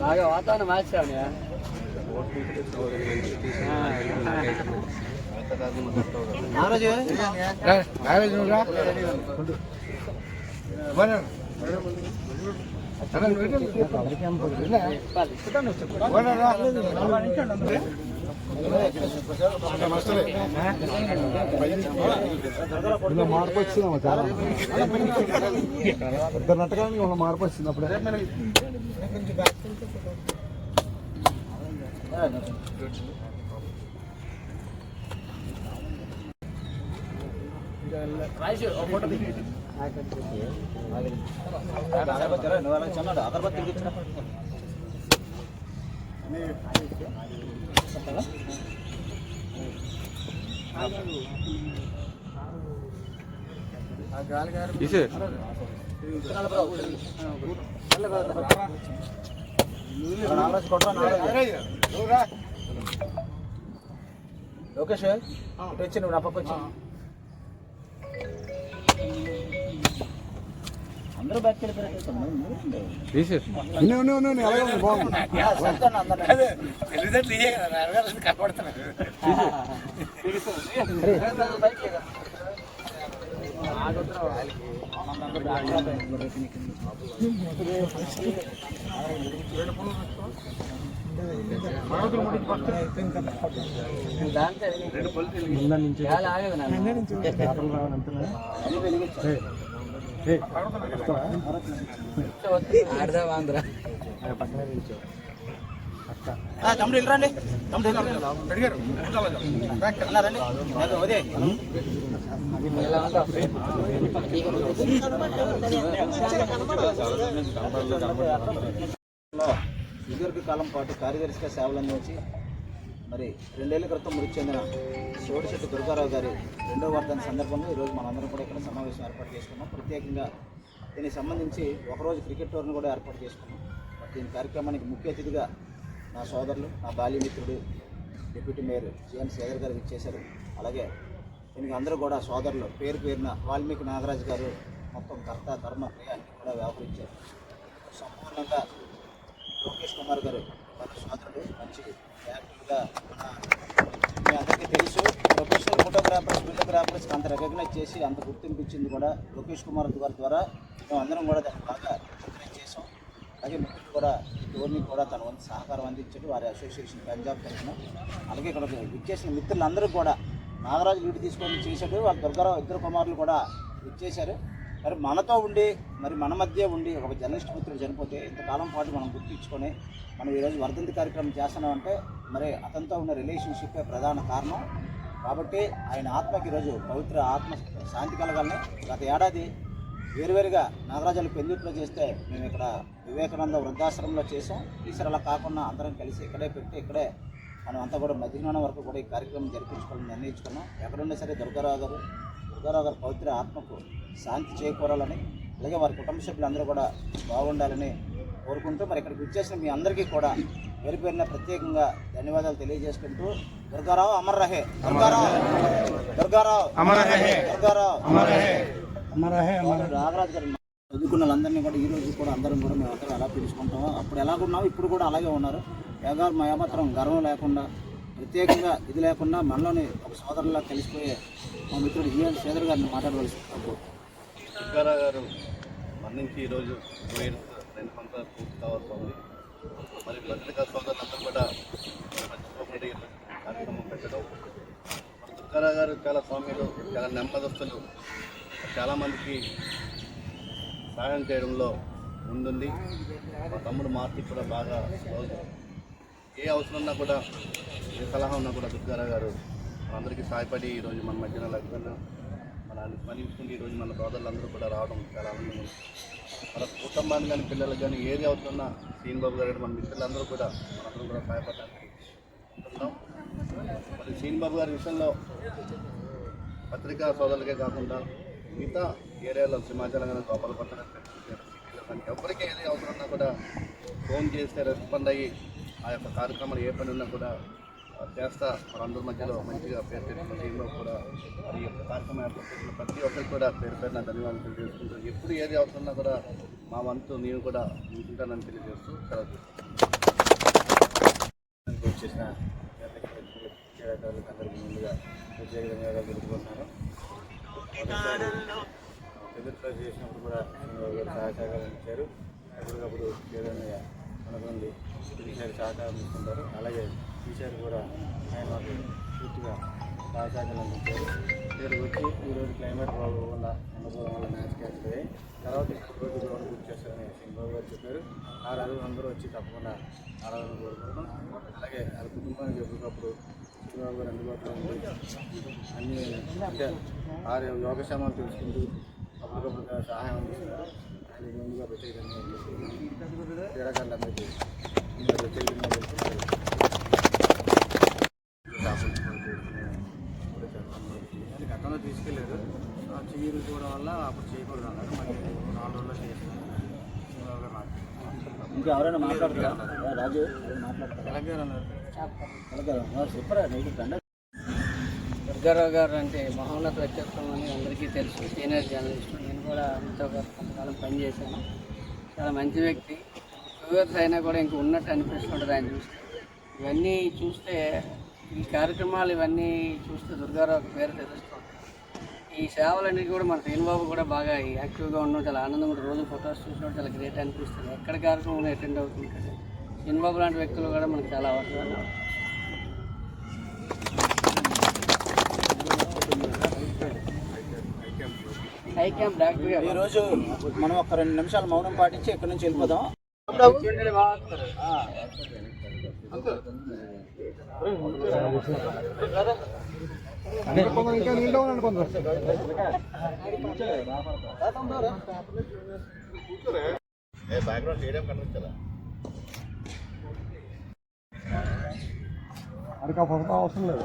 బాగా వాతావరణం మార్చావు ఇలా మార్పు వచ్చిందమ్మా చాలా ఇద్దరు నట్టగానే ఇలా మార్పు వచ్చింది అప్పుడే లోకేష్ ఇటు వచ్చి నువ్వు నా పక్క వచ్చి. అందరూ బ్యాక్ వెళ్ళిపోయారు. ఉన్నాయి ఉన్నాయి ఉన్నాయి తమ్ముడు వెళ్ళరండి తమ్ముడు రండి అదే సుదీర్ఘకాలం పాటు కార్యదర్శిగా సేవలు అందించి మరి రెండేళ్ళ క్రితం మృతి చెందిన శివడిశెట్టి దుర్గారావు గారి రెండో వర్ధన సందర్భంలో ఈరోజు మనందరం కూడా ఇక్కడ సమావేశం ఏర్పాటు చేసుకున్నాం. ప్రత్యేకంగా దీనికి సంబంధించి ఒకరోజు క్రికెట్ టోర్ని కూడా ఏర్పాటు చేసుకున్నాం. దీని కార్యక్రమానికి ముఖ్య అతిథిగా నా సోదరులు నా బాల్యమిత్రుడు deputy mayor GN Shekhar garu ఇచ్చేశారు అలాగే దీనికి అందరూ కూడా సోదరులు పేరు పేరున వాల్మీకి నాగరాజు గారు మొత్తం కర్త ధర్మ క్రియ అన్ని కూడా వ్యవహరించారు. సంపూర్ణంగా లోకేష్ కుమార్ గారు మన సోదరుడు మంచి యాక్టివ్గా మీ అందరికీ తెలుసు ప్రొఫెషనల్ ఫోటోగ్రాఫర్స్ వీడియోగ్రాఫర్స్ అంత రికగ్నైజ్ చేసి అంత గుర్తింపు ఇచ్చింది కూడా లోకేష్ కుమార్ గారి ద్వారా. మేము అందరం కూడా దాన్ని బాగా రికగ్నైజ్ చేసాం అలాగే మిత్రులు కూడా ఈ టోర్నీ కూడా తన వంతు సహకారం అందించారు వారి అసోసియేషన్ పంజాబ్ తరఫున. అలాగే ఇక్కడ విచ్చేసిన మిత్రులందరూ కూడా నాగరాజు వీటి తీసుకొని చేశాడు. వాళ్ళ దుర్గారావు ఇద్దరు కుమారులు కూడా విచ్చేశారు. మరి మనతో ఉండి మరి మన మధ్య ఉండి ఒక జర్నలిస్ట్ మిత్రుడు చనిపోతే ఇంతకాలం పాటు మనం గుర్తించుకొని మనం ఈరోజు వర్ధంతి కార్యక్రమం చేస్తున్నామంటే మరి అతనితో ఉన్న రిలేషన్షిప్పే ప్రధాన కారణం. కాబట్టి ఆయన ఆత్మకి ఈరోజు పవిత్ర ఆత్మ శాంతి కలగాలని గత ఏడాది వేరువేరుగా నాగరాజాలు పెందుట్లో చేస్తే మేము ఇక్కడ వివేకానంద వృద్ధాశ్రమంలో చేసాం. ఈసారి అలా కాకుండా అందరం కలిసి ఇక్కడే పెట్టి ఇక్కడే మనం అంతా కూడా మధ్యాహ్నం వరకు కూడా ఈ కార్యక్రమం జరిపించుకోవాలని నిర్ణయించుకున్నాం. ఎక్కడున్నా సరే దుర్గారావు గారు దుర్గారావు గారి పవిత్ర ఆత్మకు శాంతి చేకూరాలని అలాగే వారి కుటుంబ సభ్యులందరూ కూడా బాగుండాలని కోరుకుంటూ మరి ఇక్కడికి వచ్చేసిన మీ అందరికీ కూడా పేరు పేరున ప్రత్యేకంగా ధన్యవాదాలు తెలియజేసుకుంటూ దుర్గారావు అమర్ రహే దుర్గారావు. దుర్గారావు. అమర్ రహే దుర్గారావు రాగరాజు గారు చదువుకున్న వాళ్ళందరినీ కూడా ఈ రోజు కూడా అందరం కూడా మేము అందరం ఎలా పిలుచుకుంటామో. అప్పుడు ఎలాగున్నామో ఇప్పుడు కూడా అలాగే ఉన్నారు. ఏగా మా ఏమాత్రం గర్వం లేకుండా ప్రత్యేకంగా ఇది లేకుండా మనలోని ఒక సోదరులా కలిసిపోయే మా మిత్రుడు ఈఎన్ శ్రీధర్ గారిని మాట్లాడవలసి సుబ్బారావు గారు మరణించి ఈరోజు రెండు సంవత్సరాలు పూర్తి కావాల్సి ఉంది. మరి పత్రికా సోదరులందరూ కూడా మర్చిపోకుండా కార్యక్రమం పెట్టడం. మరి దుర్గారావు గారు చాలా స్వామ్యులు చాలా నెమ్మదస్తులు. చాలామందికి సహాయం చేయడంలో ముందుంది. మా తమ్ముడు మార్చి కూడా బాగా క్లోజ్. ఏ అవసరం ఉన్నా కూడా ఏ సలహా ఉన్నా కూడా దుర్గారావు గారు మనందరికీ సహాయపడి ఈరోజు మన మధ్యన లేకపోయినా మన స్మరించుకుంటే ఈరోజు మన సోదరులందరూ కూడా రావడం చాలా ఆనందం మన కుటుంబానికి కానీ పిల్లలకు కానీ ఏది అవసరమన్నా సీన్ బాబు గారు మన మిత్రులందరూ కూడా మనందరం కూడా సహాయపడడానికి ఉంటున్నాం మరి సీన్ బాబు గారి విషయంలో పత్రికా సోదరులకే కాకుండా మిగతా ఏరియాలో సింహాచలం కానీ గోపాలపట్నం కానీ ఎవరికి ఏది అవసరం ఉన్నా కూడా ఫోన్ చేస్తే రెస్పాండ్ అయ్యి ఆ యొక్క కార్యక్రమాలు ఏ పని ఉన్నా కూడా చేస్తా మనందరి మధ్యలో మంచిగా పేరు తెచ్చుకున్న టీంలో కూడా ఈ యొక్క కార్యక్రమం ఏర్పాటు ప్రతి ఒక్కరికి కూడా పేరు పేరున ధన్యవాదాలు తెలియజేసుకుంటూ ఎప్పుడు ఏది అవసరం కూడా మా వంతు నేను కూడా ఉంటానని తెలియజేస్తూ సెలవు తీసుకుంటాను. చేసిన అందరికీ ముందుగా ప్రత్యేక ధన్యవాదాలు తెలుపుకుంటున్నాను చతుర్థ చేసినప్పుడు కూడా చంద్రబాబు సహాయ సహకారం ఇచ్చారు. ఎప్పటికప్పుడు ఏదైనా మనకుంది ఈసారి సహకారం తీసుకుంటారు. అలాగే టీచర్ కూడా ఆయన మాకు పూర్తిగా సహకారం అందించారు ఇక్కడికి వచ్చి ఈరోజు క్లైమేట్ ప్రాబ్లం వల్ల అనుభవం వల్ల మ్యాచ్ క్యాన్సిల్ అయ్యాయి తర్వాత రోజు గ్రౌండ్ బుక్ చేస్తారని సింబాబు గారు చెప్పారు. ఆ రోజు అందరూ వచ్చి తప్పకుండా ఆరాధన కోరుకుంటాం అలాగే వాళ్ళ కుటుంబానికి ఎప్పటికప్పుడు చంద్రబాబు గారు అందుబాటులో ఉండి అన్ని అంటే వారి యోగక్షేమాలు తెలుసుకుంటూ అప్పటికప్పుడు సహాయం అందిస్తున్నారు. ముందుగా ప్రత్యేక ధన్యవాదాలు క్రీడాకారులందరికీ ముందుగా ప్రత్యేక ధన్యవాదాలు తెలుపుతున్నాను. అది గతంలో తీసుకెళ్ళారు ఆ చెయ్యి కూడా వల్ల అప్పుడు చేయకూడదు అన్నారు మరి నాలుగు రోజుల్లో చేస్తాను చంద్రబాబు గారు నాకు ఇంకా ఎవరైనా మాట్లాడుతున్నారా రాజు ఎవరైనా మాట్లాడతారా తెలంగాణ అన్నారు అలాగే చెప్పరా నీకు దండ దుర్గారావు గారు అంటే మహోన్నత వ్యక్తిత్వం అని అందరికీ తెలుసు సీనియర్ జర్నలిస్ట్. నేను కూడా ఆయనతో ఒక కొంతకాలం పనిచేశాను చాలా మంచి వ్యక్తి. షుగర్స్ అయినా కూడా ఇంక ఉన్నట్టు అనిపిస్తుంటుంది ఆయన చూస్తే. ఇవన్నీ చూస్తే ఈ కార్యక్రమాలు ఇవన్నీ చూస్తే దుర్గారావు పేరు తెలుస్తుంది. ఈ సేవలన్నీ కూడా మన శ్రీనిబాబు కూడా బాగా యాక్టివ్గా ఉండడం చాలా ఆనందంగా ఉంటుంది రోజు ఫొటోస్ చూసినప్పుడు చాలా గ్రేట్ అనిపిస్తుంది. ఎక్కడ కార్యక్రమం అటెండ్ అవుతుంటుంది శ్రీనిబాబు లాంటి వ్యక్తులు కూడా మనకు చాలా అవసరం. ఈరోజు మనం ఒక రెండు నిమిషాలు మౌనం పాటించి ఇక్కడి నుంచి వెళ్ళిపోదాం. బ్యాక్గ్రౌండ్ కనిపించదా అడికి అవసరం లేదు.